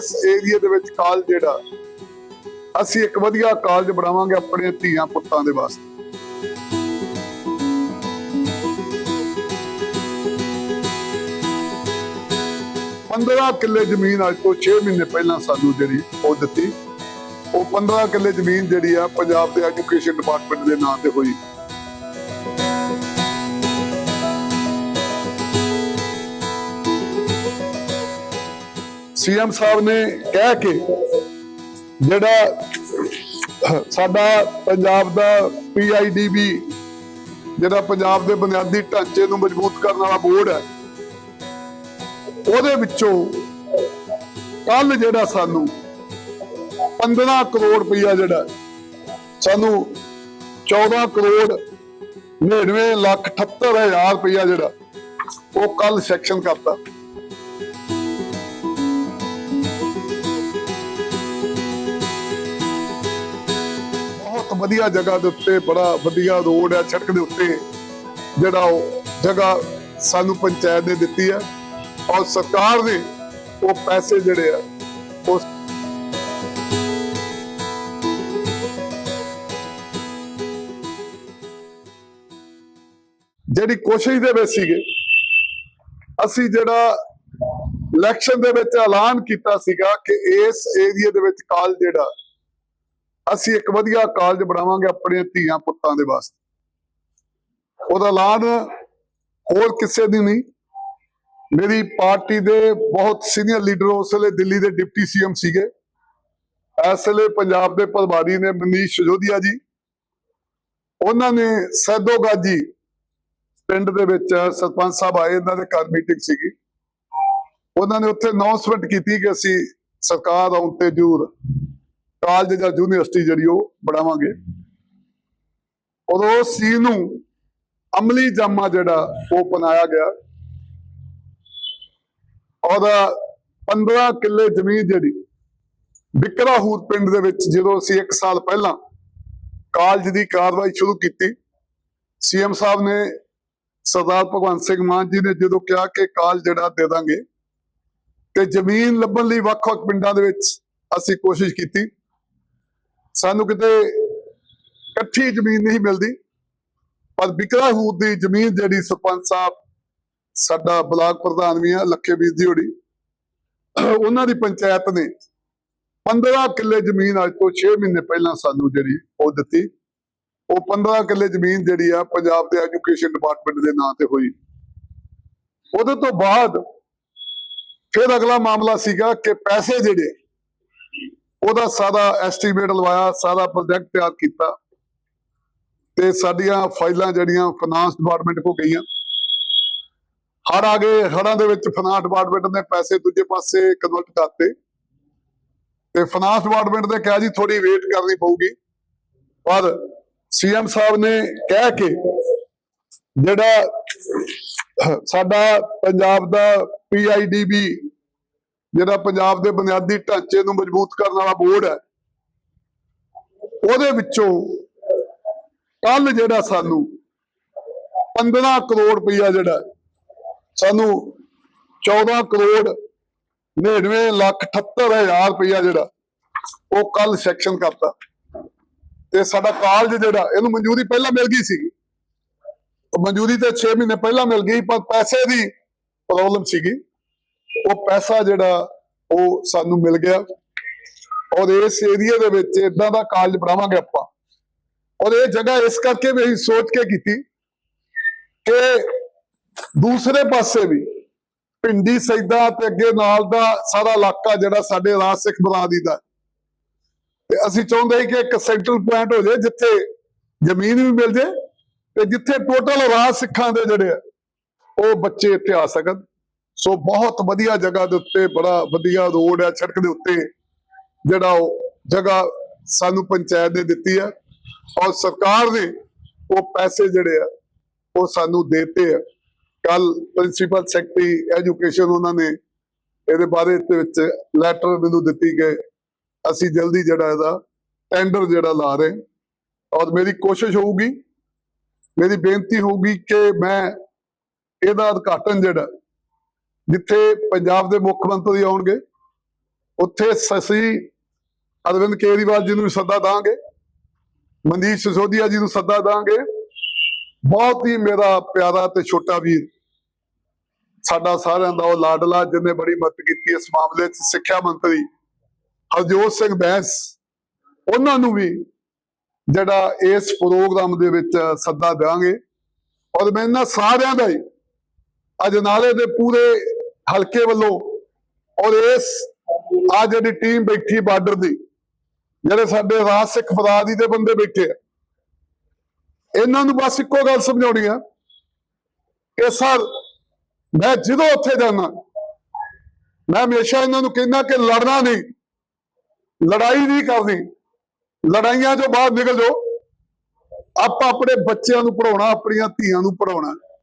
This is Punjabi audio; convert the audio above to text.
ਇਸ ਏਰੀਆ ਦੇ ਵਿੱਚ ਕਾਲਜ ਜਿਹੜਾ, ਅਸੀਂ ਇੱਕ ਵਧੀਆ ਕਾਲਜ ਬਣਾਵਾਂਗੇ ਆਪਣੇ ਧੀਆਂ ਪੁੱਤਾਂ ਦੇ ਵਾਸਤੇ। ਪੰਦਰਾਂ ਕਿੱਲੇ ਜ਼ਮੀਨ ਅੱਜ ਤੋਂ 6 ਮਹੀਨੇ ਪਹਿਲਾਂ ਸਾਨੂੰ ਜਿਹੜੀ ਉਹ ਦਿੱਤੀ। ਉਹ 15 ਕਿੱਲੇ ਜ਼ਮੀਨ ਜਿਹੜੀ ਆ, ਪੰਜਾਬ ਦੇ ਐਜੂਕੇਸ਼ਨ ਡਿਪਾਰਟਮੈਂਟ ਦੇ ਨਾਂ ਤੇ ਹੋਈ। ਸੀਐਮ ਸਾਹਿਬ ਨੇ ਕਹਿ ਕੇ ਜਿਹੜਾ ਸਾਡਾ ਪੰਜਾਬ ਦਾ ਪੀਆਈਡੀਬੀ ਜਿਹੜਾ ਪੰਜਾਬ ਦੇ ਬੁਨਿਆਦੀ ਢਾਂਚੇ ਨੂੰ ਮਜ਼ਬੂਤ ਕਰਨ ਵਾਲਾ ਬੋਰਡ ਹੈ, ਉਹਦੇ ਵਿੱਚੋਂ ਕੱਲ ਜਿਹੜਾ ਸਾਨੂੰ 15 ਕਰੋੜ ਰੁਪਈਆ ਜਿਹੜਾ ਸਾਨੂੰ 14 ਕਰੋੜ 99 ਲੱਖ 78 ਹਜ਼ਾਰ ਰੁਪਈਆ ਜਿਹੜਾ ਉਹ ਕੱਲ ਸੈਕਸ਼ਨ ਕਰਤਾ। ਵਧੀਆ ਜਗ੍ਹਾ ਦੇ ਉੱਤੇ, ਬੜਾ ਵਧੀਆ ਰੋਡ ਹੈ ਸੜਕ ਦੇ ਉੱਤੇ, ਜਿਹੜਾ ਉਹ ਜਗ੍ਹਾ ਸਾਨੂੰ ਪੰਚਾਇਤ ਨੇ ਦਿੱਤੀ ਹੈ ਔਰ ਸਰਕਾਰ ਨੇ ਉਹ ਪੈਸੇ ਜਿਹੜੇ ਆ ਉਹ ਜਿਹੜੀ ਕੋਸ਼ਿਸ਼ ਦੇ ਵਿੱਚ ਸੀਗੇ, ਅਸੀਂ ਜਿਹੜਾ ਇਲੈਕਸ਼ਨ ਦੇ ਵਿੱਚ ਐਲਾਨ ਕੀਤਾ ਸੀਗਾ ਕਿ ਇਸ ਏਰੀਆ ਦੇ ਵਿੱਚ ਕਾਲ ਜਿਹੜਾ ਅਸੀਂ ਇੱਕ ਵਧੀਆ ਕਾਲਜ ਬਣਾਵਾਂਗੇ ਆਪਣੇ ਧੀਆਂ ਪੁੱਤਾਂ ਦੇ ਵਾਸਤੇ। ਉਹਦਾ ਐਲਾਨ ਹੋਰ ਕਿਸੇ ਦੀ ਨਹੀਂ। ਮੇਰੀ ਪਾਰਟੀ ਦੇ ਬਹੁਤ ਸੀਨੀਅਰ ਲੀਡਰ ਉਸ ਵੇਲੇ ਦਿੱਲੀ ਦੇ ਡਿਪਟੀ ਸੀਐਮ ਸੀਗੇ। ਇਸ ਵੇਲੇ ਪੰਜਾਬ ਦੇ ਪ੍ਰਭਾਰੀ ਨੇ ਮਨੀਸ਼ ਸਿਸੋਦੀਆ ਜੀ। ਉਹਨਾਂ ਨੇ ਸੈਦੋਗਾ ਜੀ ਪਿੰਡ ਦੇ ਵਿੱਚ ਸਰਪੰਚ ਸਾਹਿਬ ਆਏ, ਇਹਨਾਂ ਦੇ ਘਰ ਮੀਟਿੰਗ ਸੀਗੀ। ਉਹਨਾਂ ਨੇ ਉੱਥੇ ਅਨਾਉਂਸਮੈਂਟ ਕੀਤੀ ਕਿ ਅਸੀਂ ਸਰਕਾਰ ਆਉਣ ਤੇ ਜੂਰ ਕਾਲਜ ਜਾਂ ਯੂਨੀਵਰਸਿਟੀ ਜਿਹੜੀ ਉਹ ਬਣਾਵਾਂਗੇ ਔਰ ਉਸ ਚੀਜ਼ ਨੂੰ ਅਮਲੀ ਜਾਮਾ ਜਿਹੜਾ ਉਹ ਬਣਾਇਆ ਗਿਆ। ਔਰ 15 ਕਿੱਲੇ ਜ਼ਮੀਨ ਜਿਹੜੀ ਬਿਕਰਾਹੂਰ ਪਿੰਡ ਦੇ ਵਿੱਚ ਜਦੋਂ ਅਸੀਂ 1 ਸਾਲ ਪਹਿਲਾਂ ਕਾਲਜ ਦੀ ਕਾਰਵਾਈ ਸ਼ੁਰੂ ਕੀਤੀ, ਸੀਐਮ ਸਾਹਿਬ ਨੇ ਸਰਦਾਰ ਭਗਵੰਤ ਸਿੰਘ ਮਾਨ ਜੀ ਨੇ ਜਦੋਂ ਕਿਹਾ ਕਿ ਕਾਲਜ ਜਿਹੜਾ ਦੇ ਦਾਂਗੇ, ਤੇ ਜ਼ਮੀਨ ਲੱਭਣ ਲਈ ਵੱਖ-ਵੱਖ ਪਿੰਡਾਂ ਦੇ ਵਿੱਚ ਅਸੀਂ ਕੋਸ਼ਿਸ਼ ਕੀਤੀ। ਸਾਨੂੰ ਕਿਤੇ ਇਕੱਠੀ ਜ਼ਮੀਨ ਨਹੀਂ ਮਿਲਦੀ। ਪਰ ਬਿਕਰਾਹੂਰ ਦੀ ਜ਼ਮੀਨ ਜਿਹੜੀ ਸਰਪੰਚ ਸਾਹਿਬ, ਸਾਡਾ ਬਲਾਕ ਪ੍ਰਧਾਨ ਵੀ ਆ, ਲੱਖੇ ਵੀਰ ਦੀ ਹੋੜੀ, ਉਹਨਾਂ ਦੀ ਪੰਚਾਇਤ ਨੇ 15 ਕਿੱਲੇ ਜ਼ਮੀਨ ਅੱਜ ਤੋਂ 6 ਮਹੀਨੇ ਪਹਿਲਾਂ ਸਾਨੂੰ ਜਿਹੜੀ ਉਹ ਦਿੱਤੀ। ਉਹ 15 ਕਿੱਲੇ ਜ਼ਮੀਨ ਜਿਹੜੀ ਆ ਪੰਜਾਬ ਦੇ ਐਜੂਕੇਸ਼ਨ ਡਿਪਾਰਟਮੈਂਟ ਦੇ ਨਾਂ ਤੇ ਹੋਈ। ਉਹਦੇ ਤੋਂ ਬਾਅਦ ਫਿਰ ਅਗਲਾ ਮਾਮਲਾ ਸੀਗਾ ਕਿ ਪੈਸੇ ਜਿਹੜੇ ਉਹਦਾ ਸਾਰਾ ਐਸਟੀਮੇਟ ਲਵਾਇਆ, ਸਾਰਾ ਪ੍ਰੋਜੈਕਟ ਤਿਆਰ ਕੀਤਾ ਤੇ ਸਾਡੀਆਂ ਫਾਈਲਾਂ ਜਿਹੜੀਆਂ ਫਾਈਨਾਂਸ ਡਿਪਾਰਟਮੈਂਟ ਕੋ ਗਈਆਂ। ਹੜ ਆ ਗਏ ਹੜਾਂ ਦੇ ਵਿੱਚ ਫਾਈਨਾਂਸ ਡਿਪਾਰਟਮੈਂਟ ਨੇ ਪੈਸੇ ਦੂਜੇ ਪਾਸੇ ਕਨਵਰਟ ਕਰਤੇ। ਤੇ ਫਾਈਨਾਂਸ ਡਿਪਾਰਟਮੈਂਟ ਨੇ ਕਿਹਾ ਜੀ ਥੋੜੀ ਵੇਟ ਕਰਨੀ ਪਊਗੀ। ਪਰ ਸੀਐਮ ਸਾਹਿਬ ਨੇ ਕਹਿ ਕੇ ਜਿਹੜਾ ਸਾਡਾ ਪੰਜਾਬ ਦਾ ਪੀਆਈਡੀਬੀ ਜਿਹੜਾ ਪੰਜਾਬ ਦੇ ਬੁਨਿਆਦੀ ਢਾਂਚੇ ਨੂੰ ਮਜ਼ਬੂਤ ਕਰਨ ਵਾਲਾ ਬੋਰਡ ਹੈ, ਉਹਦੇ ਵਿੱਚੋਂ ਕੱਲ ਜਿਹੜਾ ਸਾਨੂੰ 15 ਕਰੋੜ ਰੁਪਈਆ ਜਿਹੜਾ ਸਾਨੂੰ 14 ਕਰੋੜ 99 ਲੱਖ 78 ਹਜ਼ਾਰ ਰੁਪਈਆ ਜਿਹੜਾ ਉਹ ਕੱਲ ਸੈਕਸ਼ਨ ਕਰਤਾ। ਤੇ ਸਾਡਾ ਕਾਲਜ ਜਿਹੜਾ, ਇਹਨੂੰ ਮਨਜ਼ੂਰੀ ਪਹਿਲਾਂ ਮਿਲ ਗਈ ਸੀਗੀ। ਮਨਜ਼ੂਰੀ ਤੇ 6 ਮਹੀਨੇ ਪਹਿਲਾਂ ਮਿਲ ਗਈ, ਪਰ ਪੈਸੇ ਦੀ ਪ੍ਰੋਬਲਮ ਸੀਗੀ। ਉਹ ਪੈਸਾ ਜਿਹੜਾ ਉਹ ਸਾਨੂੰ ਮਿਲ ਗਿਆ। ਔਰ ਇਸ ਏਰੀਆ ਦੇ ਵਿੱਚ ਇਦਾਂ ਦਾ ਕਾਲਜ ਬਣਾਵਾਂਗੇ ਆਪਾਂ। ਔਰ ਇਹ ਜਗ੍ਹਾ ਇਸ ਕਰਕੇ ਵੀ ਅਸੀਂ ਸੋਚ ਕੇ ਕੀਤੀ ਕਿ ਦੂਸਰੇ ਪਾਸੇ ਵੀ ਪਿੰਡੀ ਸੈਦਾ ਤੇ ਅੱਗੇ ਨਾਲ ਦਾ ਸਾਰਾ ਇਲਾਕਾ ਜਿਹੜਾ ਸਾਡੇ ਰਾਜ ਸਿੱਖ ਬਰਾਦਰੀ ਦਾ ਤੇ ਅਸੀਂ ਚਾਹੁੰਦੇ ਸੀ ਕਿ ਇੱਕ ਸੈਂਟਰਲ ਪੁਆਇੰਟ ਹੋ ਜਾਏ ਜਿੱਥੇ ਜ਼ਮੀਨ ਵੀ ਮਿਲ ਜਾਏ ਤੇ ਜਿੱਥੇ ਟੋਟਲ ਰਾਜ ਸਿੱਖਾਂ ਦੇ ਜਿਹੜੇ ਆ, ਉਹ ਬੱਚੇ ਇੱਥੇ ਆ ਸਕਣ। ਸੋ ਬਹੁਤ ਵਧੀਆ ਜਗ੍ਹਾ ਦੇ ਉੱਤੇ, ਬੜਾ ਵਧੀਆ ਰੋਡ ਹੈ, ਸੜਕ ਦੇ ਉੱਤੇ, ਜਿਹੜਾ ਉਹ ਜਗ੍ਹਾ ਸਾਨੂੰ ਪੰਚਾਇਤ ਨੇ ਦਿੱਤੀ ਹੈ ਔਰ ਸਰਕਾਰ ਨੇ ਉਹ ਪੈਸੇ ਜਿਹੜੇ ਆ, ਉਹ ਸਾਨੂੰ ਦੇਤੇ ਆ। ਕੱਲ ਪ੍ਰਿੰਸੀਪਲ ਸੈਕਟਰੀ ਐਜੂਕੇਸ਼ਨ ਉਹਨਾਂ ਨੇ ਇਹਦੇ ਬਾਰੇ ਦੇ ਵਿੱਚ ਲੈਟਰ ਮੈਨੂੰ ਦਿੱਤੀ ਕਿ ਅਸੀਂ ਜਲਦੀ ਜਿਹੜਾ ਇਹਦਾ ਟੈਂਡਰ ਜਿਹੜਾ ਲਾ ਰਹੇ ਔਰ ਮੇਰੀ ਕੋਸ਼ਿਸ਼ ਹੋਊਗੀ, ਮੇਰੀ ਬੇਨਤੀ ਹੋਊਗੀ ਕਿ ਮੈਂ ਇਹਦਾ ਉਦਘਾਟਨ ਜਿਹੜਾ ਜਿੱਥੇ ਪੰਜਾਬ ਦੇ ਮੁੱਖ ਮੰਤਰੀ ਆਉਣਗੇ, ਉੱਥੇ ਸਸੀ ਅਰਵਿੰਦ ਕੇਜਰੀਵਾਲ ਜੀ ਨੂੰ ਵੀ ਸੱਦਾ ਦਾਂਗੇ ਮਨੀਸ਼ ਸਿਸੋਦੀਆ ਜੀ ਨੂੰ ਸੱਦਾ ਦਾਂਗੇ। ਬਹੁਤ ਹੀ ਮੇਰਾ ਪਿਆਰਾ ਤੇ ਛੋਟਾ ਵੀਰ, ਸਾਡਾ ਸਾਰਿਆਂ ਦਾ ਉਹ ਲਾਡਲਾ ਜਿਹਨੇ ਬੜੀ ਮਦਦ ਕੀਤੀ ਇਸ ਮਾਮਲੇ 'ਚ, ਸਿੱਖਿਆ ਮੰਤਰੀ ਹਰਜੋਤ ਸਿੰਘ ਬੈਂਸ, ਉਹਨਾਂ ਨੂੰ ਵੀ ਜਿਹੜਾ ਇਸ ਪ੍ਰੋਗਰਾਮ ਦੇ ਵਿੱਚ ਸੱਦਾ ਦੇਵਾਂਗੇ ਔਰ ਮੈਂ ਇਹਨਾਂ ਸਾਰਿਆਂ ਦਾ ਹੀ ਅਜਨਾਲੇ ਦੇ ਪੂਰੇ ਹਲਕੇ ਵੱਲੋਂ ਔਰ ਇਸ ਆ ਜਿਹੜੀ ਟੀਮ ਬੈਠੀ ਬਾਰਡਰ ਦੀ, ਜਿਹੜੇ ਸਾਡੇ ਰਾਜ ਸਿੱਖ ਫਰਾਦੀ ਦੇ ਬੰਦੇ ਬੈਠੇ ਆ, ਇਹਨਾਂ ਨੂੰ ਬਸ ਇੱਕੋ ਗੱਲ ਸਮਝਾਉਣੀ ਆ ਕਿ ਸਰ, ਮੈਂ ਜਦੋਂ ਉੱਥੇ ਜਾਣਾ ਮੈਂ ਹਮੇਸ਼ਾ ਇਹਨਾਂ ਨੂੰ ਕਹਿੰਦਾ ਕਿ ਲੜਨਾ ਨਹੀਂ, ਲੜਾਈ ਨਹੀਂ ਕਰਨੀ, ਲੜਾਈਆਂ ਤੋਂ ਬਾਹਰ ਨਿਕਲ ਜਾਓ, ਆਪਾਂ ਆਪਣੇ ਬੱਚਿਆਂ ਨੂੰ ਪੜਾਉਣਾ ਆਪਣੀਆਂ ਧੀਆਂ ਨੂੰ ਪੜਾਉਣਾ